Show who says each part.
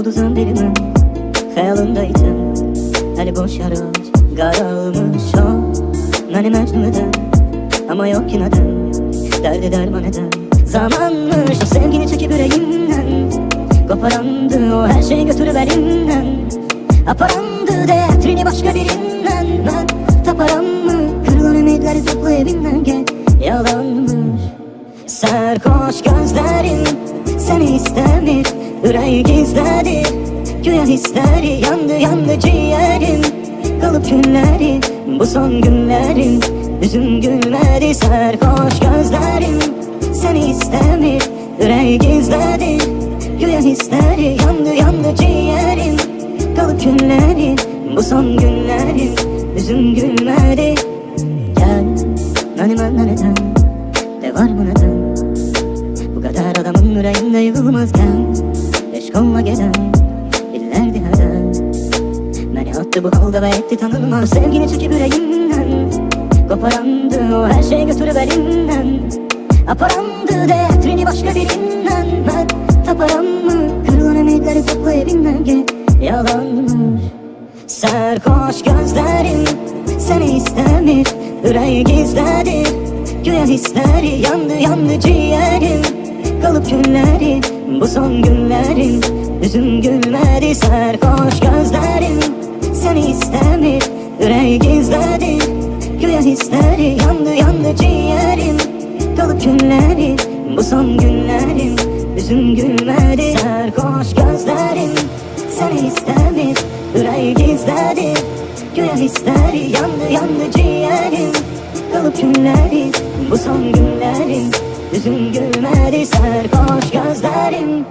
Speaker 1: Uduzan derime Hayalındaydım Eli boş araç Qaralmış o Məni məcnun edən Ama yok ki neden Derdi derman eden Zamanmış. O sevgini çekip yüreğimden Koparandı. O her şeyi götürüp elimden Aparandı. Değerini başka birinden Ben taparam mı? Kırılan ümitleri topla evinden gel. Yalanmış. Serkoş gözlerin Seni istemir Yüreği gizledi Güya hisleri yandı yandı ciğerim. Kalıp günleri Bu son günlerim Yüzüm gülmedi serkoş gözlerim. Seni istemir Yüreği gizledi Güya hisleri yandı yandı ciğerim. Kalıp günleri Bu son günlerim Yüzüm gülmedi. Gel Beni benden eden De var mı neden Bu yüreğinde yığılmazken Beş kolla gelen illerdi heder Beni attı bu halda ve etti tanınmaz. Sevgini çekip yüreğimden Koparandı. O her şey götürüp elimden Aparandı değerini başka birinden. Ben taparam mı? Kırılan ümitleri topla evinden. Gel Yalanmış. Serkoş gözlerim seni istemir Yüreği gizledi Güya hisleri yandı yandı ciğerim Kalıp günleri bu son günlerim Yüzüm gülmedi serkoş gözlerim Seni istemir Yüreği gizledi. Güya hisleri yandı yandı ciğerim. Kalıp günleri bu son günlerim Yüzüm gülmedi serkoş gözlerim Seni istemir Yüreği gizledi. Güya hisleri yandı yandı ciğerim. Kalıp günleri bu son günlerim Yüzüm gülmedi serkoş gözlerim